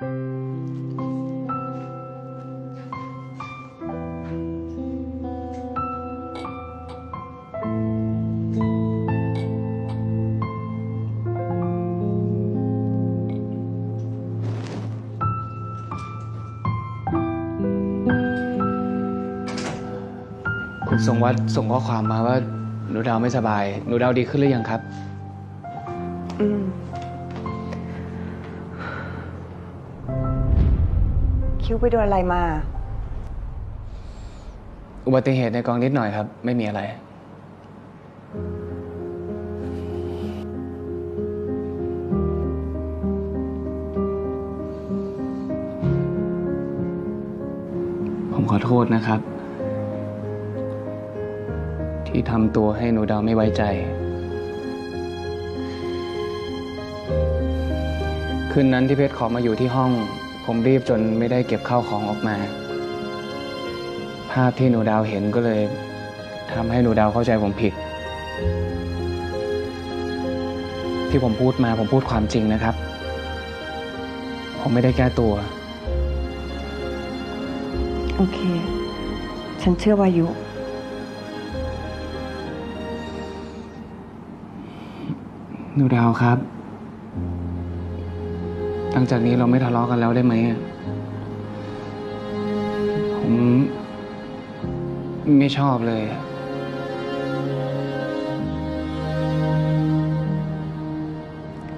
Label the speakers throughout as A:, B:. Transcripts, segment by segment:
A: คุณทรงวัดส่งข้อความมาว่าหนูดาวไม่สบาย หนูดาวดีขึ้นหรือยังครับ
B: อืม คิ้วไปโดนอะไรมา
A: อุบัติเหตุในกองนิดหน่อยครับ ไม่มีอะไร ผมขอโทษนะครับ ที่ทำตัวให้หนูดาวไม่ไว้ใจ คืนนั้นที่เพชรขอมาอยู่ที่ห้อง ผมรีบจนไม่ได้เก็บข้าวของออกมา ภาพที่หนูดาวเห็นก็เลยทำให้หนูดาวเข้าใจผมผิด ที่ผมพูดมาผมพูดความจริงนะครับ ผมไม่ได้แก้ตัว
B: โอเค ฉันเชื่อวายุ
A: หนูดาวครับ หลังจากนี้เราไม่ทะเลาะกันแล้วได้ไหมอะผมไม่ชอบเลยอะ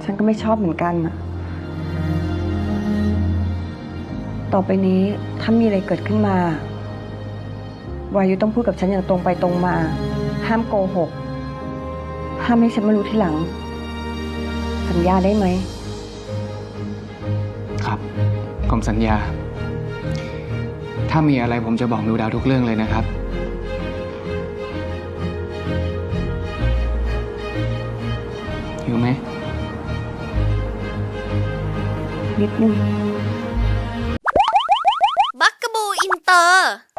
B: ฉันก็ไม่ชอบเหมือนกันน่ะต่อไปนี้ถ้ามีอะไรเกิดขึ้นมา วายุต้องพูดกับฉันอย่างตรงไปตรงมา ห้ามโกหก ห้ามให้ฉันมารู้ทีหลัง สัญญาได้ไหม
A: ครับ ผมสัญญา ถ้ามีอะไรผมจะบอกนูดาวทุกเรื่องเลยนะครับ หิวไหม
B: นิดนึง
A: บั
C: กกะบูอินเตอร์